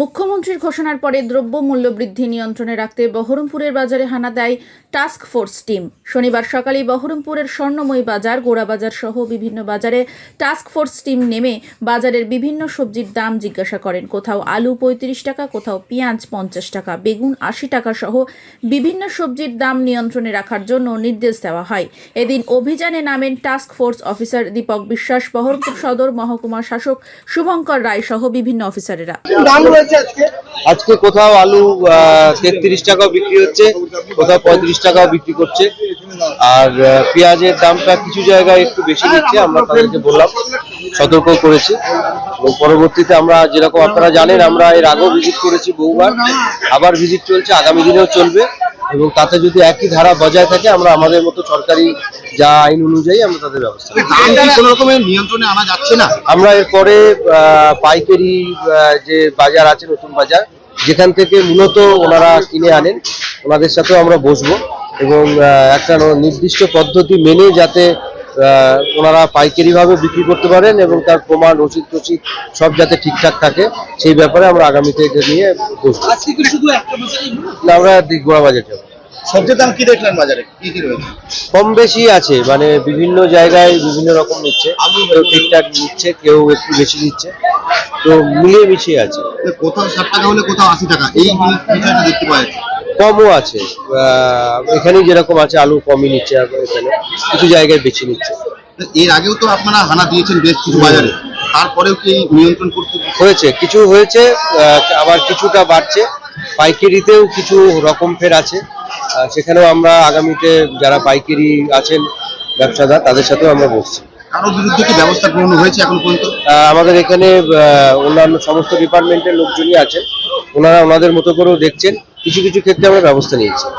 মুখ্যমন্ত্রীর ঘোষণার পরে দ্রব্য মূল্য বৃদ্ধি নিয়ন্ত্রণে রাখতে বহরমপুরের বাজারে হানা দেয় টাস্ক ফোর্স টিম। শনিবার সকালে বহরমপুরের স্বর্ণময়ী বাজার গোড়াবাজার সহ বিভিন্ন বাজারে টাস্ক ফোর্স টিম নেমে বাজারের বিভিন্ন সবজির দাম জিজ্ঞাসা করেন। কোথাও আলু পঁয়ত্রিশ টাকা, কোথাও পেঁয়াজ পঞ্চাশ টাকা, বেগুন আশি টাকা সহ বিভিন্ন সবজির দাম নিয়ন্ত্রণে রাখার জন্য নির্দেশ দেওয়া হয়। এদিন অভিযানে নামেন টাস্ক ফোর্স অফিসার দীপক বিশ্বাস, বহরমপুর সদর মহকুমা শাসক শুভঙ্কর রায় সহ বিভিন্ন অফিসারেরা। আজকে? কোথাও আলু তেত্রিশ টাকাও বিক্রি হচ্ছে, কোথাও পঁয়ত্রিশ টাকাও বিক্রি করছে। আর পেঁয়াজের দামটা কিছু জায়গায় একটু বেশি নিচ্ছে আমরা তাদেরকে বললাম, সতর্ক করেছি। এবং পরবর্তীতে আমরা যেরকম আপনারা জানেন, আমরা এর আগেও ভিজিট করেছি বহুবার। আবার ভিজিট চলছে, আগামী দিনেও চলবে। এবং তাতে যদি একই ধারা বজায় থাকে আমরা আমাদের মতো সরকারি যা আইন অনুযায়ী আমরা তাদের ব্যবস্থা। কোনো রকমের নিয়ন্ত্রণে আনা যাচ্ছে না? আমরা এরপরে আহ, পাইকারি যে বাজার আছে নতুন বাজার যেখান থেকে মূলত ওনারা কিনে আনেন ওনাদের সাথেও আমরা বসবো এবং একটা নির্দিষ্ট পদ্ধতি মেনে যাতে আহ, ওনারা পাইকারি ভাবে বিক্রি করতে পারেন এবং তার প্রমাণ রসিদ টসিদ সব যাতে ঠিকঠাক থাকে সেই ব্যাপারে আমরা আগামীতে এটা নিয়ে বসবো। আমরা দিকগোড়া বাজার যাব। সবজির দাম কি দেখলেন বাজারে? কি কি রয়েছে? কম বেশি আছে মানে বিভিন্ন জায়গায় বিভিন্ন রকম নিচ্ছে। কেউ ঠিকঠাক নিচ্ছে কেউ একটু বেশি নিচ্ছে। তো মিলিয়ে মিশিয়ে আছে। কোথাও ষাট টাকা হলে কোথাও আশি টাকা এই বিষয়টা দেখতে পাওয়া যাচ্ছে। কমও আছে। আহ, এখানেই যেরকম আছে আলু কমই নিচ্ছে এখানে কিছু জায়গায় বেশি নিচ্ছে। এর আগেও তো আপনারা হানা দিয়েছেন বেশ কিছু বাজারে। তারপরেও কি নিয়ন্ত্রণ করতে হয়েছে কিছু হয়েছে আবার কিছুটা বাড়ছে। পাইকারিতেও কিছু রকম ফের আছে। সেখানেও আমরা আগামীতে যারা পাইকারি আছেন ব্যবসাদার তাদের সাথেও আমরা বসছি। কারোর বিরুদ্ধে কি ব্যবস্থা গ্রহণ হয়েছে এখন পর্যন্ত? আমাদের এখানে আহ, অন্যান্য সমস্ত ডিপার্টমেন্টের লোকজনই আছেন। ওনারা ওনাদের মতো করেও দেখছেন। কিছু কিছু ক্ষেত্রে আমরা ব্যবস্থা নিয়েছি।